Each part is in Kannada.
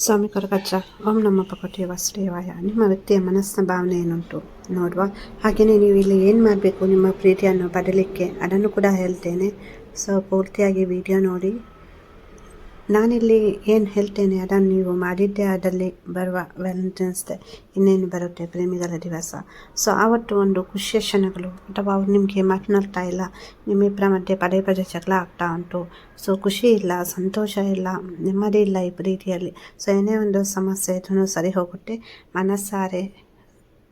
ಸ್ವಾಮಿ ಕೊರಗಜ್ಜ ಓಂ ನಮ್ಮ ಪಕೋಟಿ ವಾಸುದೇವಾಯ. ನಿಮ್ಮ ವ್ಯಕ್ತಿಯ ಮನಸ್ಸಿನ ಭಾವನೆ ಏನುಂಟು? ನೋಡುವ. ಹಾಗೆಯೇ ನೀವು ಇಲ್ಲಿ ಏನು ಮಾಡಬೇಕು ನಿಮ್ಮ ಪ್ರೀತಿಯನ್ನು ಪಡೀಲಿಕ್ಕೆ ಅದನ್ನು ಕೂಡ ಹೇಳ್ತೇನೆ. ಸೊ, ಪೂರ್ತಿಯಾಗಿ ವಿಡಿಯೋ ನೋಡಿ. ನಾನಿಲ್ಲಿ ಏನು ಹೇಳ್ತೇನೆ, ಅದನ್ನು ನೀವು ಮಾಡಿದ್ದೇ ಅದರಲ್ಲಿ ಬರುವ ವ್ಯಾಲೆಂಟೈನ್ಸ್ ಡೇ ಇನ್ನೇನು ಬರುತ್ತೆ ಪ್ರೇಮಿಗಳ ದಿವಸ? ಸೊ ಆವತ್ತು ಒಂದು ಖುಷಿಯ ಕ್ಷಣಗಳು, ಅಥವಾ ಅವ್ರು ನಿಮಗೆ ಮಾತನಾಡ್ತಾ ಇಲ್ಲ ನಿಮ್ಮಿಬ್ಬರ ಮಧ್ಯೆ ಪದೇ ಪದೇ ಜಗಳ ಆಗ್ತಾ ಉಂಟು. ಸೊ ಖುಷಿ ಇಲ್ಲ, ಸಂತೋಷ ಇಲ್ಲ, ನೆಮ್ಮದಿ ಇಲ್ಲ ಈ ಪ್ರೀತಿಯಲ್ಲಿ ಸೊ ಏನೇ ಒಂದು ಸಮಸ್ಯೆ ಇದನ್ನು ಸರಿ ಹೋಗುತ್ತೆ. ಮನಸ್ಸಾರೆ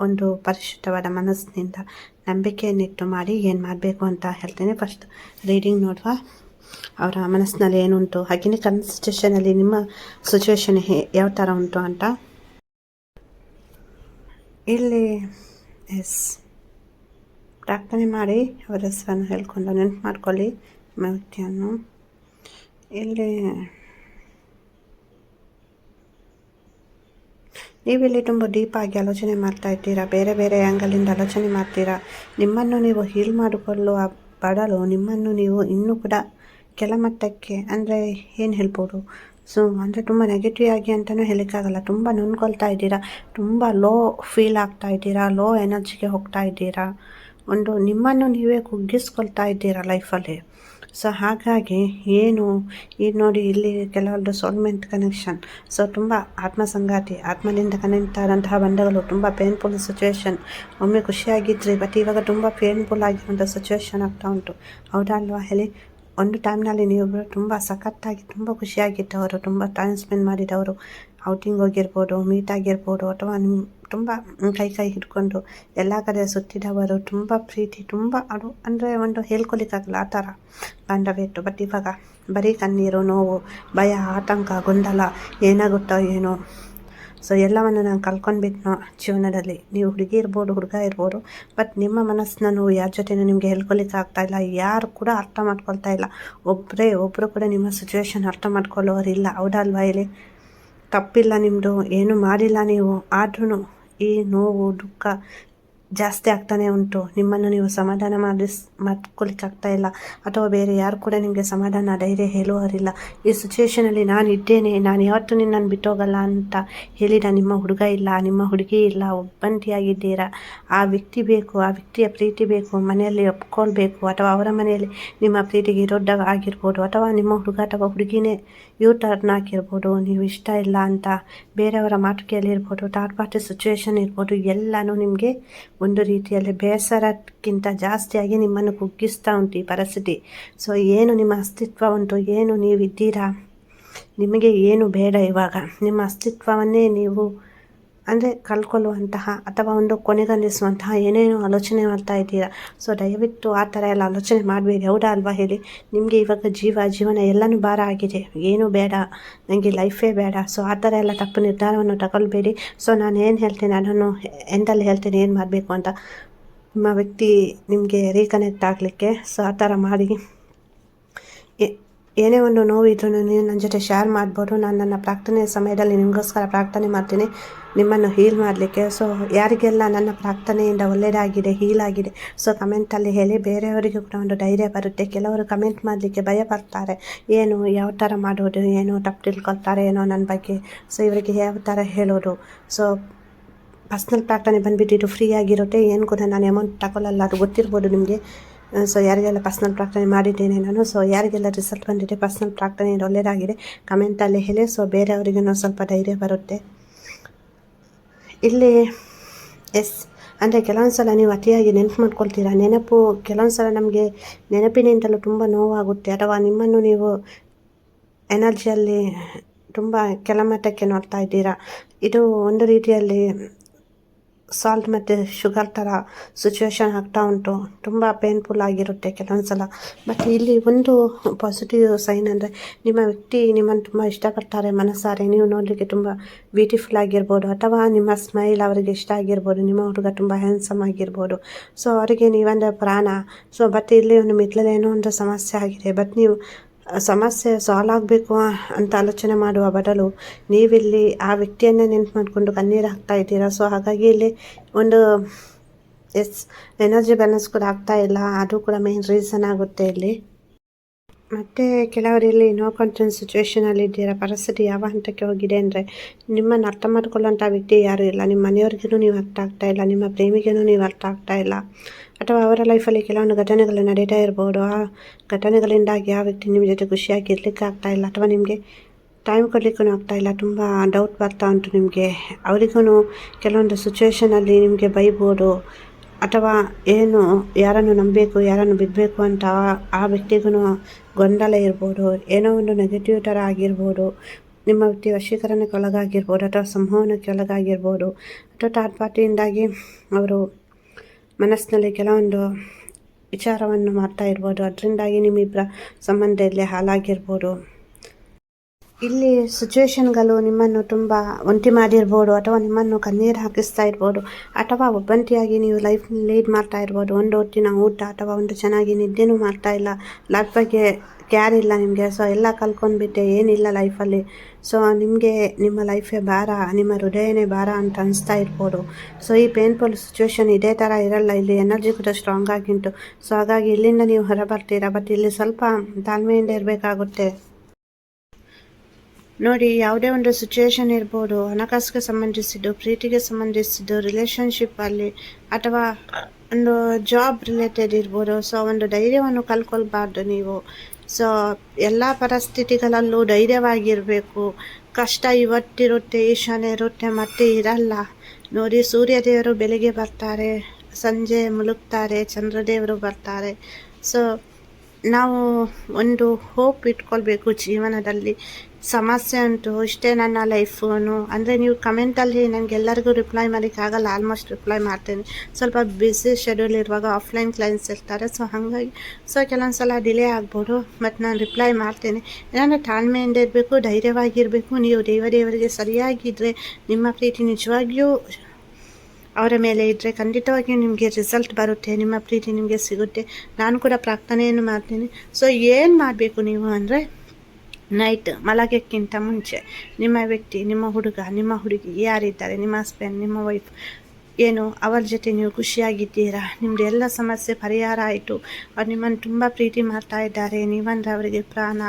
ಒಂದು ಪರಿಶುದ್ಧವಾದ ಮನಸ್ಸಿನಿಂದ ನಂಬಿಕೆಯನ್ನಿಟ್ಟು ಮಾಡಿ ಏನು ಮಾಡಬೇಕು ಅಂತ ಹೇಳ್ತೇನೆ. ಫಸ್ಟ್ ರೀಡಿಂಗ್ ನೋಡುವ. ಅವರ ಮನಸ್ಸಿನಲ್ಲಿ ಏನುಂಟು? ಹಾಗೆಯೇ ಕರೆಂಟ್ ಸಿಚುವೇಷನಲ್ಲಿ ನಿಮ್ಮ ಸಿಚುವೇಶನ್ ಹೇ ಯಾವ ಥರ ಉಂಟು ಅಂತ? ಇಲ್ಲಿ ಎಸ್ ಪ್ರಾರ್ಥನೆ ಮಾಡಿ ಅವರ ಹೆಸರನ್ನು ಹೇಳ್ಕೊಂಡು ನೆನಪು ಮಾಡ್ಕೊಳ್ಳಿ ವ್ಯಕ್ತಿಯನ್ನು ಇಲ್ಲಿ, ನೀವಿಲ್ಲಿ ತುಂಬ ಡೀಪಾಗಿ ಆಲೋಚನೆ ಮಾಡ್ತಾ ಇದ್ದೀರಾ? ಬೇರೆ ಬೇರೆ ಆ್ಯಂಗಲಿಂದ ಆಲೋಚನೆ ಮಾಡ್ತೀರಾ? ನಿಮ್ಮನ್ನು ನೀವು ಹೀಲ್ ಮಾಡಿಕೊಳ್ಳುವ ಬಡಲು ನಿಮ್ಮನ್ನು ನೀವು ಇನ್ನೂ ಕೂಡ ಕೆಳಮಟ್ಟಕ್ಕೆ ಅಂದರೆ ಏನು ಹೇಳ್ಬೋದು? ಸೊ ಅಂದರೆ ತುಂಬ ನೆಗೆಟಿವ್ ಆಗಿ ಅಂತಲೂ ಹೇಳೋಕ್ಕಾಗಲ್ಲ. ತುಂಬ ನೊಂದ್ಕೊಳ್ತಾ ಇದ್ದೀರಾ? ತುಂಬ ಲೋ ಫೀಲ್ ಆಗ್ತಾ ಇದ್ದೀರಾ? ಲೋ ಎನರ್ಜಿಗೆ ಹೋಗ್ತಾ ಇದ್ದೀರಾ? ಒಂದು ನಿಮ್ಮನ್ನು ನೀವೇ ಕುಗ್ಗಿಸ್ಕೊಳ್ತಾ ಇದ್ದೀರಾ ಲೈಫಲ್ಲಿ ಸೊ ಹಾಗಾಗಿ ಏನು? ಈಗ ನೋಡಿ, ಇಲ್ಲಿ ಕೆಲವೊಂದು ಸೋಲ್ಮೆಂಟ್ ಕನೆಕ್ಷನ್ ಸೊ ತುಂಬ ಆತ್ಮಸಂಗಾತಿ ಆತ್ಮದಿಂದ ಕನೆಕ್ಟ್ ಆದಂತಹ ಬಂಧಗಳು, ತುಂಬ ಪೇನ್ಫುಲ್ ಸಿಚುವೇಶನ್ ಒಮ್ಮೆ ಖುಷಿಯಾಗಿದ್ದರೆ ಬಟ್ ಇವಾಗ ತುಂಬ ಪೇನ್ಫುಲ್ ಆಗಿರುವಂಥ ಸಿಚುವೇಶನ್ ಆಗ್ತಾ ಉಂಟು. ಹೌದಾ ಅಲ್ವಾ ಹೇಳಿ? ಒಂದು ಟೈಮ್ನಲ್ಲಿ ನೀವು ತುಂಬ ಸಖತ್ತಾಗಿ, ತುಂಬ ಖುಷಿಯಾಗಿದ್ದವರು, ತುಂಬ ಟೈಮ್ ಸ್ಪೆಂಡ್ ಮಾಡಿದವರು ಔಟಿಂಗ್ ಹೋಗಿರ್ಬೋದು ಮೀಟ್ ಆಗಿರ್ಬೋದು, ಅಥವಾ ನಿಮ್ಮ ತುಂಬ ಕೈ ಕೈ ಹಿಡ್ಕೊಂಡು ಎಲ್ಲ ಕಡೆ ಸುತ್ತಿದವರು, ತುಂಬ ಪ್ರೀತಿ, ತುಂಬ ಅದು ಅಂದರೆ ಒಂದು ಹೇಳ್ಕೊಲಿಕ್ಕಾಗಲ್ಲ ಆ ಥರ ಬಾಂಧವ್ಯ ಬಟ್ ಇವಾಗ ಬರೀ ಕಣ್ಣೀರು, ನೋವು, ಭಯ, ಆತಂಕ, ಗೊಂದಲ ಏನಾಗುತ್ತೋ ಏನೋ ಸೊ ಎಲ್ಲವನ್ನು ನಾನು ನಾವು ಜೀವನದಲ್ಲಿ. ನೀವು ಹುಡುಗಿ ಇರ್ಬೋದು, ಹುಡುಗ ಇರ್ಬೋದು ಬಟ್ ನಿಮ್ಮ ಮನಸ್ಸನ್ನ ನೀವು ಯಾರ ಜೊತೆನೂ ನಿಮಗೆ ಹೇಳ್ಕೊಲಿಕ್ಕೆ ಆಗ್ತಾ ಇಲ್ಲ. ಯಾರು ಕೂಡ ಅರ್ಥ ಮಾಡ್ಕೊಳ್ತಾ ಇಲ್ಲ. ಒಬ್ಬರೇ ಒಬ್ಬರು ಕೂಡ ನಿಮ್ಮ ಸಿಚುವೇಶನ್ ಅರ್ಥ ಮಾಡ್ಕೊಳ್ಳೋರಿಲ್ಲ ಹೌದಲ್ವಾ ಇಲ್ಲಿ ತಪ್ಪಿಲ್ಲ ನಿಮ್ಮದು ಏನು ಮಾಡಿಲ್ಲ ನೀವು. ಆದ್ರೂ ಈ ನೋವು, ದುಃಖ ಜಾಸ್ತಿ ಆಗ್ತಾನೆ ಉಂಟು. ನಿಮ್ಮನ್ನು ನೀವು ಸಮಾಧಾನ ಮಾಡಿಸ್ ಮಾಡ್ಕೊಲಿಕ್ಕಾಗ್ತಾ ಇಲ್ಲ. ಅಥವಾ ಬೇರೆ ಯಾರು ಕೂಡ ನಿಮಗೆ ಸಮಾಧಾನ, ಧೈರ್ಯ ಹೇಳುವವರಿಲ್ಲ. ಈ ಸಿಚುವೇಷನಲ್ಲಿ ನಾನು ಇದ್ದೇನೆ. ನಾನು ಯಾವತ್ತೂ ನಿನ್ನನ್ನು ಬಿಟ್ಟೋಗಲ್ಲ ಅಂತ ಹೇಳಿದ ನಿಮ್ಮ ಹುಡುಗ ಇಲ್ಲ. ನಿಮ್ಮ ಹುಡುಗಿ ಇಲ್ಲ. ಒಬ್ಬಂಟಿಯಾಗಿದ್ದೀರಾ? ಆ ವ್ಯಕ್ತಿ ಬೇಕು. ಆ ವ್ಯಕ್ತಿಯ ಪ್ರೀತಿ ಬೇಕು. ಮನೆಯಲ್ಲಿ ಒಪ್ಕೊಳ್ಬೇಕು. ಅಥವಾ ಅವರ ಮನೆಯಲ್ಲಿ ನಿಮ್ಮ ಪ್ರೀತಿಗೆ ದೊಡ್ಡ ಆಗಿರ್ಬೋದು. ಅಥವಾ ನಿಮ್ಮ ಹುಡುಗ ಅಥವಾ ಹುಡುಗಿನೇ ಯೂ ಟರ್ನ್ ಹಾಕಿರ್ಬೋದು ನೀವು ಇಷ್ಟ ಇಲ್ಲ ಅಂತ ಬೇರೆಯವರ ಮಾತುಕೆಯಲ್ಲಿರ್ಬೋದು ಥರ್ಡ್ ಪಾರ್ಟಿ ಸಿಚುವೇಷನ್ ಇರ್ಬೋದು. ಎಲ್ಲನೂ ನಿಮಗೆ ಒಂದು ರೀತಿಯಲ್ಲಿ ಬೇಸರಕ್ಕಿಂತ ಜಾಸ್ತಿಯಾಗಿ ನಿಮ್ಮನ್ನು ಕುಗ್ಗಿಸ್ತಾ ಉಂಟು ಈ ಪರಿಸ್ಥಿತಿ. ಸೊ ಏನು ನಿಮ್ಮ ಅಸ್ತಿತ್ವ ಉಂಟು? ಏನು ನೀವಿದ್ದೀರಾ? ನಿಮಗೆ ಏನು ಬೇಡ ಇವಾಗ? ನಿಮ್ಮ ಅಸ್ತಿತ್ವವನ್ನೇ ನೀವು ಅಂದರೆ ಕಳ್ಕೊಳ್ಳುವಂತಹ ಅಥವಾ ಒಂದು ಕೊನೆಗಂದಿಸುವಂತಹ ಏನೇನೋ ಆಲೋಚನೆ ಮಾಡ್ತಾ ಇದ್ದೀರಾ? ಸೊ ದಯವಿಟ್ಟು ಆ ಥರ ಎಲ್ಲ ಆಲೋಚನೆ ಮಾಡಬೇಡಿ. ಹೌದಾ ಅಲ್ವಾ ಹೇಳಿ? ನಿಮಗೆ ಇವಾಗ ಜೀವ, ಜೀವನ ಎಲ್ಲನೂ ಭಾರ ಆಗಿದೆ. ಏನೂ ಬೇಡ. ನನಗೆ ಲೈಫೇ ಬೇಡ. ಸೊ ಆ ಥರ ಎಲ್ಲ ತಪ್ಪು ನಿರ್ಧಾರವನ್ನು ತಗೊಳ್ಬೇಡಿ. ಸೊ ನಾನು ಏನು ಹೇಳ್ತೇನೆ? ಅದನ್ನು ಎಂದಲ್ಲಿ ಹೇಳ್ತೇನೆ? ಏನು ಮಾಡಬೇಕು ಅಂತ. ನಿಮ್ಮ ವ್ಯಕ್ತಿ ನಿಮಗೆ ರೀಕನೆಕ್ಟ್ ಆಗಲಿಕ್ಕೆ ಸೊ ಆ ಥರ ಮಾಡಿ. ಏನೇ ಒಂದು ನೋವಿದ್ರೂ ನೀವು ನನ್ನ ಜೊತೆ ಶೇರ್ ಮಾಡ್ಬೋದು. ನಾನು ನನ್ನ ಪ್ರಾರ್ಥನೆಯ ಸಮಯದಲ್ಲಿ ನಿಮಗೋಸ್ಕರ ಪ್ರಾರ್ಥನೆ ಮಾಡ್ತೀನಿ. ನಿಮ್ಮನ್ನು ಹೀಲ್ ಮಾಡಲಿಕ್ಕೆ. ಸೊ ಯಾರಿಗೆಲ್ಲ ನನ್ನ ಪ್ರಾರ್ಥನೆಯಿಂದ ಒಳ್ಳೆಯದಾಗಿದೆ ಹೀಲ್ ಆಗಿದೆ ಸೊ ಕಮೆಂಟಲ್ಲಿ ಹೇಳಿ. ಬೇರೆಯವರಿಗೂ ಕೂಡ ಒಂದು ಧೈರ್ಯ ಬರುತ್ತೆ. ಕೆಲವರು ಕಮೆಂಟ್ ಮಾಡಲಿಕ್ಕೆ ಭಯ ಪಡ್ತಾರೆ. ಏನು, ಯಾವ ಥರ ಮಾಡೋದು ಏನು ತಪ್ಪು ತಿಳ್ಕೊಳ್ತಾರೆ, ಏನೋ ನನ್ನ ಬಗ್ಗೆ. ಸೊ ಇವರಿಗೆ ಯಾವ ಥರ ಹೇಳೋದು? ಸೊ ಪರ್ಸ್ನಲ್ ಪ್ರಾರ್ಥನೆ ಬಂದುಬಿಟ್ಟು ಫ್ರೀ ಆಗಿರುತ್ತೆ. ಏನು ಕೂಡ ನಾನು ಅಮೌಂಟ್ ತಗೊಳ್ಳಲ್ಲ ಅದು ಗೊತ್ತಿರ್ಬೋದು ನಿಮಗೆ. ಸೊ ಯಾರಿಗೆಲ್ಲ ಪರ್ಸ್ನಲ್ ಪ್ರಾರ್ಥನೆ ಮಾಡಿದ್ದೇನೆ ನಾನು ಸೊ ಯಾರಿಗೆಲ್ಲ ರಿಸಲ್ಟ್ ಬಂದಿದೆ ಪರ್ಸ್ನಲ್ ಪ್ರಾರ್ಥನೆ ಒಳ್ಳೆಯದಾಗಿದೆ ಕಮೆಂಟಲ್ಲಿ ಹೇಳಿ. ಸೊ ಬೇರೆಯವರಿಗೂ ಸ್ವಲ್ಪ ಧೈರ್ಯ ಬರುತ್ತೆ. ಇಲ್ಲಿ, ಎಸ್, ಅಂದರೆ ಕೆಲವೊಂದು ಸಲ ನೀವು ಅತಿಯಾಗಿ ನೆನಪು ಮಾಡ್ಕೊಳ್ತೀರಾ? ನೆನಪು, ಕೆಲವೊಂದು ಸಲ ನಮಗೆ ನೆನಪಿನಿಂದಲೂ ತುಂಬ ನೋವಾಗುತ್ತೆ. ಅಥವಾ ನಿಮ್ಮನ್ನು ನೀವು ಎನರ್ಜಿಯಲ್ಲಿ ತುಂಬ ಕೆಳಮಟ್ಟಕ್ಕೆ ನೋಡ್ತಾ ಇದ್ದೀರಾ? ಇದು ಒಂದು ರೀತಿಯಲ್ಲಿ ಸಾಲ್ಟ್ ಮತ್ತು ಶುಗರ್ ಥರ ಸಿಚುವೇಶನ್ ಆಗ್ತಾ ಉಂಟು. ತುಂಬ ಪೇನ್ಫುಲ್ ಆಗಿರುತ್ತೆ ಕೆಲವೊಂದು ಸಲ ಬಟ್ ಇಲ್ಲಿ ಒಂದು ಪಾಸಿಟಿವ್ ಸೈನ್ ಅಂದರೆ ನಿಮ್ಮ ವ್ಯಕ್ತಿ ನಿಮ್ಮನ್ನು ತುಂಬ ಇಷ್ಟಪಡ್ತಾರೆ ಮನಸ್ಸಾರೆ. ನೀವು ನೋಡಲಿಕ್ಕೆ ತುಂಬ ಬ್ಯೂಟಿಫುಲ್ ಆಗಿರ್ಬೋದು. ಅಥವಾ ನಿಮ್ಮ ಸ್ಮೈಲ್ ಅವರಿಗೆ ಇಷ್ಟ ಆಗಿರ್ಬೋದು. ನಿಮ್ಮ ಹುಡುಗ ತುಂಬ ಹ್ಯಾಂಡ್ಸಮ್ ಆಗಿರ್ಬೋದು. ಸೊ ಅವರಿಗೆ ನೀವಂದರೆ ಪ್ರಾಣ. ಸೊ ಬಟ್ ಇಲ್ಲಿ ಒಂದು ಮಿಡ್ಲಲ್ಲಿ ಏನೋ ಒಂದು ಸಮಸ್ಯೆ ಆಗಿದೆ. ಬಟ್ ನೀವು ಸಮಸ್ಯೆ ಸಾಲ್ವ್ ಆಗಬೇಕು ಅಂತ ಆಲೋಚನೆ ಮಾಡುವ ಬದಲು ನೀವಿಲ್ಲಿ ಆ ವ್ಯಕ್ತಿಯನ್ನೇ ನೆನ್ಪು ಮಾಡಿಕೊಂಡು ಕಣ್ಣೀರು ಹಾಕ್ತಾ ಇದ್ದೀರಾ? ಸೊ ಹಾಗಾಗಿ ಇಲ್ಲಿ ಒಂದು ಎಸ್ ಎನರ್ಜಿ ಬ್ಯಾಲೆನ್ಸ್ ಕೂಡ ಆಗ್ತಾ ಇಲ್ಲ. ಅದು ಕೂಡ ಮೇನ್ ರೀಸನ್ ಆಗುತ್ತೆ ಇಲ್ಲಿ. ಮತ್ತು ಕೆಲವರಲ್ಲಿ ನೋ ಕಾನ್ಫಿಡೆನ್ಸ್ ಸಿಚುವೇಷನಲ್ಲಿ ಇದ್ದೀರಾ? ಪರಿಸ್ಥಿತಿ ಯಾವ ಹಂತಕ್ಕೆ ಹೋಗಿದೆ ಅಂದರೆ ನಿಮ್ಮನ್ನು ಅರ್ಥ ಮಾಡ್ಕೊಳ್ಳೋಂಥ ವ್ಯಕ್ತಿ ಯಾರೂ ಇಲ್ಲ. ನಿಮ್ಮ ಮನೆಯವ್ರಿಗೂ ನೀವು ಅರ್ಥ ಆಗ್ತಾ ಇಲ್ಲ. ನಿಮ್ಮ ಪ್ರೇಮಿಗೂ ನೀವು ಅರ್ಥ ಆಗ್ತಾ ಇಲ್ಲ. ಅಥವಾ ಅವರ ಲೈಫಲ್ಲಿ ಕೆಲವೊಂದು ಘಟನೆಗಳು ನಡೀತಾ ಇರ್ಬೋದು. ಆ ಘಟನೆಗಳಿಂದಾಗಿ ಆ ವ್ಯಕ್ತಿ ನಿಮ್ಮ ಜೊತೆ ಖುಷಿಯಾಗಿ ಇರಲಿಕ್ಕೆ ಆಗ್ತಾ ಇಲ್ಲ ಅಥವಾ ನಿಮಗೆ ಟೈಮ್ ಕೊಡಲಿಕ್ಕೂ ಆಗ್ತಾ ಇಲ್ಲ. ತುಂಬ ಡೌಟ್ ಬರ್ತಾ ಉಂಟು ನಿಮಗೆ. ಅವರಿಗೂ ಕೆಲವೊಂದು ಸಿಚುವೇಷನಲ್ಲಿ ನಿಮಗೆ ಬೈಬೋದು. ಅಥವಾ ಏನು, ಯಾರನ್ನು ನಂಬಬೇಕು, ಯಾರನ್ನು ಬಿಡಬೇಕು ಅಂತ ಆ ವ್ಯಕ್ತಿಗೂ ಗೊಂದಲ ಇರ್ಬೋದು, ಏನೋ ಒಂದು ನೆಗೆಟಿವ್ ಥರ ಆಗಿರ್ಬೋದು, ನಿಮ್ಮ ವ್ಯಕ್ತಿ ವಶೀಕರಣಕ್ಕೆ ಒಳಗಾಗಿರ್ಬೋದು, ಅಥವಾ ಸಂವಹನಕ್ಕೆ ಒಳಗಾಗಿರ್ಬೋದು, ಅಥವಾ ಥರ್ಡ್ ಪಾರ್ಟಿಯಿಂದಾಗಿ ಅವರು ಮನಸ್ಸಿನಲ್ಲಿ ಕೆಲವೊಂದು ವಿಚಾರವನ್ನು ಮಾಡ್ತಾ ಇರ್ಬೋದು, ಅದರಿಂದಾಗಿ ನಿಮ್ಮಿಬ್ಬರ ಸಂಬಂಧ ಇಲ್ಲಿ ಹಾಳಾಗಿರ್ಬೋದು. ಇಲ್ಲಿ ಸಿಚುವೇಶನ್ಗಳು ನಿಮ್ಮನ್ನು ತುಂಬ ಒಂಟಿ ಮಾಡಿರ್ಬೋದು ಅಥವಾ ನಿಮ್ಮನ್ನು ಕಣ್ಣೀರು ಹಾಕಿಸ್ತಾ ಇರ್ಬೋದು. ಅಥವಾ ಒಬ್ಬಂಟಿಯಾಗಿ ನೀವು ಲೈಫ್ ಲೀಡ್ ಮಾಡ್ತಾ ಇರ್ಬೋದು. ಒಂದು ಹೊತ್ತಿನ ಊಟ ಅಥವಾ ಒಂದು ಚೆನ್ನಾಗಿ ನಿದ್ದೆನೂ ಮಾಡ್ತಾ ಇಲ್ಲ. ಲೈಫ್ ಬಗ್ಗೆ ಕ್ಯಾರ್ ಇಲ್ಲ ನಿಮಗೆ. ಸೊ ಎಲ್ಲ ಕಲ್ತ್ಕೊಂಡ್ಬಿಟ್ಟೆ. ಏನಿಲ್ಲ ಲೈಫಲ್ಲಿ ಸೊ ನಿಮಗೆ ನಿಮ್ಮ ಲೈಫೇ ಭಾರ, ನಿಮ್ಮ ಹೃದಯನೇ ಭಾರ ಅಂತ ಅನಿಸ್ತಾ ಇರ್ಬೋದು. ಸೊ ಈ ಪೇನ್ಫುಲ್ ಸಿಚುವೇಶನ್ ಇದೇ ಥರ ಇರಲ್ಲ. ಇಲ್ಲಿ ಎನರ್ಜಿ ಕೂಡ ಸ್ಟ್ರಾಂಗ್ ಆಗಿಂಟು. ಸೊ ಹಾಗಾಗಿ ಇಲ್ಲಿಂದ ನೀವು ಹೊರಬರ್ತೀರಾ? ಬಟ್ ಇಲ್ಲಿ ಸ್ವಲ್ಪ ತಾಳ್ಮೆಯಿಂದ ಇರಬೇಕಾಗುತ್ತೆ. ನೋಡಿ, ಯಾವುದೇ ಒಂದು ಸಿಚುವೇಶನ್ ಇರ್ಬೋದು, ಹಣಕಾಸಿಗೆ ಸಂಬಂಧಿಸಿದ್ದು, ಪ್ರೀತಿಗೆ ಸಂಬಂಧಿಸಿದ್ದು ರಿಲೇಷನ್ಶಿಪ್ಪಲ್ಲಿ ಅಥವಾ ಒಂದು ಜಾಬ್ ರಿಲೇಟೆಡ್ ಇರ್ಬೋದು ಸೊ ಒಂದು ಧೈರ್ಯವನ್ನು ಕಲ್ಕೊಳ್ಬಾರ್ದು ನೀವು. ಸೊ ಎಲ್ಲ ಪರಿಸ್ಥಿತಿಗಳಲ್ಲೂ ಧೈರ್ಯವಾಗಿರಬೇಕು. ಕಷ್ಟ ಇವತ್ತಿರುತ್ತೆ, ಈಶಾನ್ಯ ಇರುತ್ತೆ, ಮತ್ತೆ ಇರಲ್ಲ. ನೋಡಿ, ಸೂರ್ಯದೇವರು ಬೆಳಿಗ್ಗೆ ಬರ್ತಾರೆ, ಸಂಜೆ ಮುಳುಗ್ತಾರೆ, ಚಂದ್ರದೇವರು ಬರ್ತಾರೆ. ಸೊ ನಾವು ಒಂದು ಹೋಪ್ ಇಟ್ಕೊಳ್ಬೇಕು ಜೀವನದಲ್ಲಿ. ಸಮಸ್ಯೆ ಉಂಟು, ಇಷ್ಟೇ ನನ್ನ ಲೈಫು ಅಂದರೆ ನೀವು ಕಮೆಂಟಲ್ಲಿ ನನಗೆ ಎಲ್ಲರಿಗೂ ರಿಪ್ಲೈ ಮಾಡೋಕ್ಕಾಗಲ್ಲ ಆಲ್ಮೋಸ್ಟ್ ರಿಪ್ಲೈ ಮಾಡ್ತೇನೆ. ಸ್ವಲ್ಪ ಬ್ಯುಸಿ ಶೆಡ್ಯೂಲ್ ಇರುವಾಗ ಆಫ್ಲೈನ್ ಕ್ಲೈಂಟ್ಸ್ ಇರ್ತಾರೆ ಸೊ ಹಾಗಾಗಿ ಸೊ ಕೆಲವೊಂದು ಸಲ ಡಿಲೇ ಆಗ್ಬೋದು ಬಟ್ ನಾನು ರಿಪ್ಲೈ ಮಾಡ್ತೇನೆ. ಏನಂದರೆ ತಾಳ್ಮೆಯಿಂದ ಇರಬೇಕು, ಧೈರ್ಯವಾಗಿರಬೇಕು. ನೀವು ದೇವ ದೇವರಿಗೆ ಸರಿಯಾಗಿದ್ದರೆ ನಿಮ್ಮ ಪ್ರೀತಿ ನಿಜವಾಗಿಯೂ ಅವರ ಮೇಲೆ ಇದ್ದರೆ ಖಂಡಿತವಾಗಿಯೂ ನಿಮಗೆ ರಿಸಲ್ಟ್ ಬರುತ್ತೆ, ನಿಮ್ಮ ಪ್ರೀತಿ ನಿಮಗೆ ಸಿಗುತ್ತೆ. ನಾನು ಕೂಡ ಪ್ರಾರ್ಥನೆಯನ್ನು ಮಾಡ್ತೇನೆ. ಸೊ ಏನು ಮಾಡಬೇಕು ನೀವು ಅಂದರೆ ನೈಟ್ ಮಲಗಕ್ಕಿಂತ ಮುಂಚೆ ನಿಮ್ಮ ವ್ಯಕ್ತಿ, ನಿಮ್ಮ ಹುಡುಗ, ನಿಮ್ಮ ಹುಡುಗಿ ಯಾರಿದ್ದಾರೆ, ನಿಮ್ಮ ಹಸ್ಬೆಂಡ್ ನಿಮ್ಮ ವೈಫ್ ಏನು? ಅವರ ಜೊತೆ ನೀವು ಖುಷಿಯಾಗಿದ್ದೀರಾ? ನಿಮ್ಮದು ಎಲ್ಲ ಸಮಸ್ಯೆ ಪರಿಹಾರ ಆಯಿತು. ಅವ್ರು ನಿಮ್ಮನ್ನು ತುಂಬ ಪ್ರೀತಿ ಮಾಡ್ತಾ ಇದ್ದಾರೆ. ನೀವಂದ್ರೆ ಅವರಿಗೆ ಪ್ರಾಣ.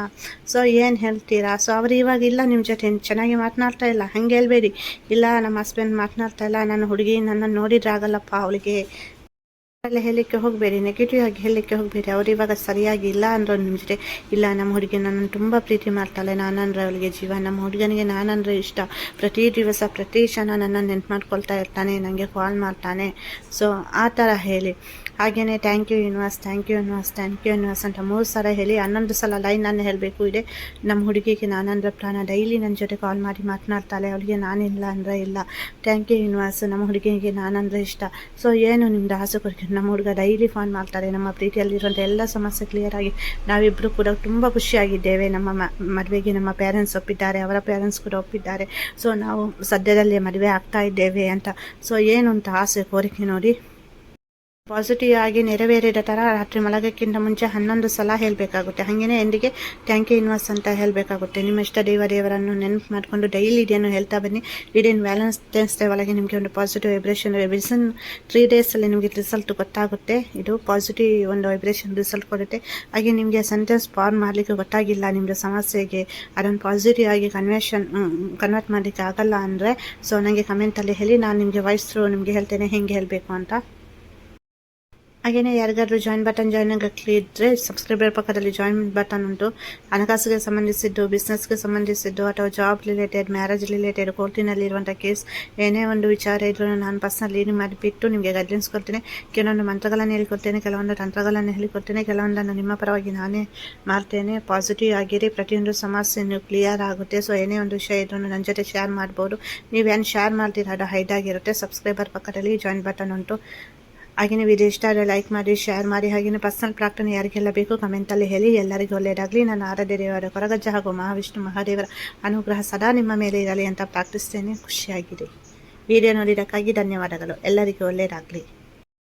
ಸೊ ಏನು ಹೇಳ್ತೀರಾ? ಸೊ ಅವರು ಇವಾಗ ಇಲ್ಲ ನಿಮ್ಮ ಜೊತೆ. ಚೆನ್ನಾಗಿ ಮಾತನಾಡ್ತಾ ಇಲ್ಲ. ಹಂಗೆ ಹೇಳ್ಬೇಡಿ. ಇಲ್ಲ, ನಮ್ಮ ಹಸ್ಬೆಂಡ್ ಮಾತನಾಡ್ತಾ ಇಲ್ಲ. ನನ್ನ ಹುಡುಗಿ ನನ್ನನ್ನು ನೋಡಿದ್ರಾಗಲ್ಲಪ್ಪ ಅವಳಿಗೆ. ಅಲ್ಲಿ ಹೇಳಲಿಕ್ಕೆ ಹೋಗಬೇಡಿ ನೆಗೆಟಿವ್ ಆಗಿ ಹೇಳಲಿಕ್ಕೆ ಹೋಗಬೇಡಿ ಅವ್ರು ಇವಾಗ ಸರಿಯಾಗಿ ಇಲ್ಲ ಅಂದ್ರೆ ನಿಮ್ಮ ಜೊತೆ ಇಲ್ಲ ನಮ್ಮ ಹುಡುಗಿ ನನ್ನನ್ನು ತುಂಬ ಪ್ರೀತಿ ಮಾಡ್ತಾಳೆ ನಾನಂದ್ರೆ ಅವಳಿಗೆ ಜೀವ ನಮ್ಮ ಹುಡುಗನಿಗೆ ನಾನಂದ್ರೆ ಇಷ್ಟ ಪ್ರತಿ ದಿವಸ ಪ್ರತಿ ಕ್ಷಣ ನನ್ನನ್ನು ನೆನ್ಪು ಮಾಡ್ಕೊಳ್ತಾ ಇರ್ತಾನೆ ನನಗೆ ಕಾಲ್ ಮಾಡ್ತಾನೆ ಸೊ ಆ ಥರ ಹೇಳಿ. ಹಾಗೆಯೇ thank you universe thank you universe thank you universe ಅಂತ ಮೂರು ಸಲ ಹೇಳಿ, ಹನ್ನೊಂದು ಸಲ ಲೈನ್ ನಾನು ಹೇಳಬೇಕು ಇದೆ. ನಮ್ಮ ಹುಡುಗಿಗೆ ನಾನಂದ್ರೆ ಪ್ರಾಣ ಡೈಲಿ ನನ್ನ ಜೊತೆ ಕಾಲ್ ಮಾಡಿ ಮಾತನಾಡ್ತಾಳೆ. ಅವಳಿಗೆ ನಾನಿಲ್ಲ ಅಂದರೆ ಇಲ್ಲ. ಥ್ಯಾಂಕ್ ಯು ಯೂನಿವರ್ಸ್ ನಮ್ಮ ಹುಡುಗಿಗೆ ನಾನಂದ್ರೆ ಇಷ್ಟ. ಸೊ ಏನು ನಿಮ್ಮದು ಆಸೆ ಕೊಡ್ತೀನಿ ನಮ್ಮ ಹುಡುಗ ಡೈಲಿ ಫೋನ್ ಮಾಡ್ತಾರೆ ನಮ್ಮ ಪ್ರೀತಿಯಲ್ಲಿರುವಂಥ ಎಲ್ಲ ಸಮಸ್ಯೆ ಕ್ಲಿಯರ್ ಆಗಿ ನಾವಿಬ್ಬರು ಕೂಡ ತುಂಬ ಖುಷಿಯಾಗಿದ್ದೇವೆ. ನಮ್ಮ ಮದುವೆಗೆ ನಮ್ಮ ಪೇರೆಂಟ್ಸ್ ಒಪ್ಪಿದ್ದಾರೆ, ಅವರ ಪೇರೆಂಟ್ಸ್ ಕೂಡ ಒಪ್ಪಿದ್ದಾರೆ. ಸೊ ನಾವು ಸದ್ಯದಲ್ಲೇ ಮದುವೆ ಆಗ್ತಾ ಇದ್ದೇವೆ ಅಂತ. ಸೊ ಏನು ಅಂತ ಆಸೆ, ಕೋರಿಕೆ ನೋಡಿ. ಪಾಸಿಟಿವ್ ಆಗಿ ನೆರವೇರಿದ ಥರ ರಾತ್ರಿ ಮಲಗಕ್ಕಿಂತ ಮುಂಚೆ ಹನ್ನೊಂದು ಸಲ ಹೇಳಬೇಕಾಗುತ್ತೆ. ಹಾಗೇನೆ ಎಂದಿಗೆ ಥ್ಯಾಂಕ್ ಯು ಯೂನಿವರ್ಸ್ ಅಂತ ಹೇಳಬೇಕಾಗುತ್ತೆ. ನಿಮ್ಮ ಇಷ್ಟ ದೇವ ದೇವರನ್ನು ನೆನಪು ಮಾಡಿಕೊಂಡು ಡೈಲಿ ಇದೆಯನ್ನು ಹೇಳ್ತಾ ಬನ್ನಿ. ಇಡೀನ್ ವ್ಯಾಲೆನ್ಸ್ ಡೇ ಒಳಗೆ ನಿಮಗೆ ಒಂದು ಪಾಸಿಟಿವ್ ವೈಬ್ರೇಷನ್ ವೈಬ್ರೇಷನ್ ತ್ರೀ ಡೇಸಲ್ಲಿ ನಿಮಗೆ ರಿಸಲ್ಟ್ ಗೊತ್ತಾಗುತ್ತೆ. ಇದು ಪಾಸಿಟಿವ್ ಒಂದು ವೈಬ್ರೇಷನ್ ರಿಸಲ್ಟ್ ಕೊಡುತ್ತೆ. ಹಾಗೆ ನಿಮಗೆ ಸೆಂಟೆನ್ಸ್ ಫಾರ್ಮ್ ಮಾಡಲಿಕ್ಕೆ ಗೊತ್ತಾಗಿಲ್ಲ ನಿಮ್ಮದು ಸಮಸ್ಯೆಗೆ ಅದನ್ನು ಪಾಸಿಟಿವ್ ಆಗಿ ಕನ್ವರ್ಷನ್ ಕನ್ವರ್ಟ್ ಮಾಡಲಿಕ್ಕೆ ಆಗಲ್ಲ ಅಂದರೆ ಸೊ ನನಗೆ ಕಮೆಂಟಲ್ಲಿ ಹೇಳಿ, ನಾನು ನಿಮಗೆ ವಾಯ್ಸ್ ನಿಮಗೆ ಹೇಳ್ತೇನೆ, ಹೆಂಗೆ ಹೇಳಬೇಕು ಅಂತ. ಹಾಗೆಯೇ ಯಾರಿಗಾದರೂ ಜಾಯಿನ್ ಬಟನ್ ಜಾಯಿನ್ ಆಗಕ್ಕೆ ಇದ್ದರೆ ಸಬ್ಸ್ಕ್ರೈಬರ್ ಪಕ್ಕದಲ್ಲಿ ಜಾಯಿನ್ ಬಟನ್ ಉಂಟು. ಹಣಕಾಸಿಗೆ ಸಂಬಂಧಿಸಿದ್ದು ಬಿಸ್ನೆಸ್ಗೆ ಸಂಬಂಧಿಸಿದ್ದು, ಅಥವಾ ಜಾಬ್ ರಿಲೇಟೆಡ್ ಮ್ಯಾರೇಜ್ ರಿಲೇಟೆಡ್ ಕೋರ್ಟಿನಲ್ಲಿರುವಂಥ ಕೇಸ್ ಏನೇ ಒಂದು ವಿಚಾರ ಇದ್ರೂ ನಾನು ಪರ್ಸ್ನಲ್ ಏನು ಮಾಡಿಬಿಟ್ಟು ನಿಮಗೆ ಗೈಡ್ಲೈನ್ಸ್ ಕೊಡ್ತೇನೆ. ಕೆಲವೊಂದು ಮಂತ್ರಗಳನ್ನು ಹೇಳಿಕೊಡ್ತೇನೆ, ಕೆಲವೊಂದು ತಂತ್ರಗಳನ್ನು ಹೇಳಿಕೊಡ್ತೇನೆ, ಕೆಲವೊಂದನ್ನು ನಿಮ್ಮ ಪರವಾಗಿ ನಾನೇ ಮಾಡ್ತೇನೆ. ಪಾಸಿಟಿವ್ ಆಗಿರಿ. ಪ್ರತಿಯೊಂದು ಸಮಸ್ಯೆಯನ್ನು ಕ್ಲಿಯರ್ ಆಗುತ್ತೆ. ಸೊ ಏನೇ ಒಂದು ವಿಷಯ ಇದ್ರೂ ನನ್ನ ಜೊತೆ ಶೇರ್ ಮಾಡ್ಬೋದು. ನೀವೇನು ಶೇರ್ ಮಾಡ್ತೀರ ಅದು ಹೈಡ್ ಆಗಿರುತ್ತೆ ಸಬ್ಸ್ಕ್ರೈಬರ್ ಪಕ್ಕದಲ್ಲಿ ಜಾಯಿನ್ ಬಟನ್ ಉಂಟು. ಹಾಗೆಯೇ ವಿಡಿಯೋ ಇಷ್ಟ ಆದರೆ ಲೈಕ್ ಮಾಡಿ ಶೇರ್ ಮಾಡಿ ಹಾಗೆಯೇ ಪರ್ಸನಲ್ ಪ್ರಾರ್ಥನೆ ಯಾರಿಗೆಲ್ಲ ಬೇಕು ಕಮೆಂಟಲ್ಲಿ ಹೇಳಿ. ಎಲ್ಲರಿಗೂ ಒಳ್ಳೆಯದಾಗಲಿ. ನನ್ನ ಆರಾಧ್ಯ ದೇವರ ಕೊರಗಜ್ಜ ಹಾಗೂ ಮಹಾವಿಷ್ಣು ಮಹಾದೇವರ ಅನುಗ್ರಹ ಸದಾ ನಿಮ್ಮ ಮೇಲೆ ಇರಲಿ ಅಂತ ಪ್ರಾರ್ಥಿಸ್ತೇನೆ. ಖುಷಿಯಾಗಿದೆ ವಿಡಿಯೋ ನೋಡಿದಕ್ಕಾಗಿ ಧನ್ಯವಾದಗಳು. ಎಲ್ಲರಿಗೂ ಒಳ್ಳೆಯದಾಗಲಿ.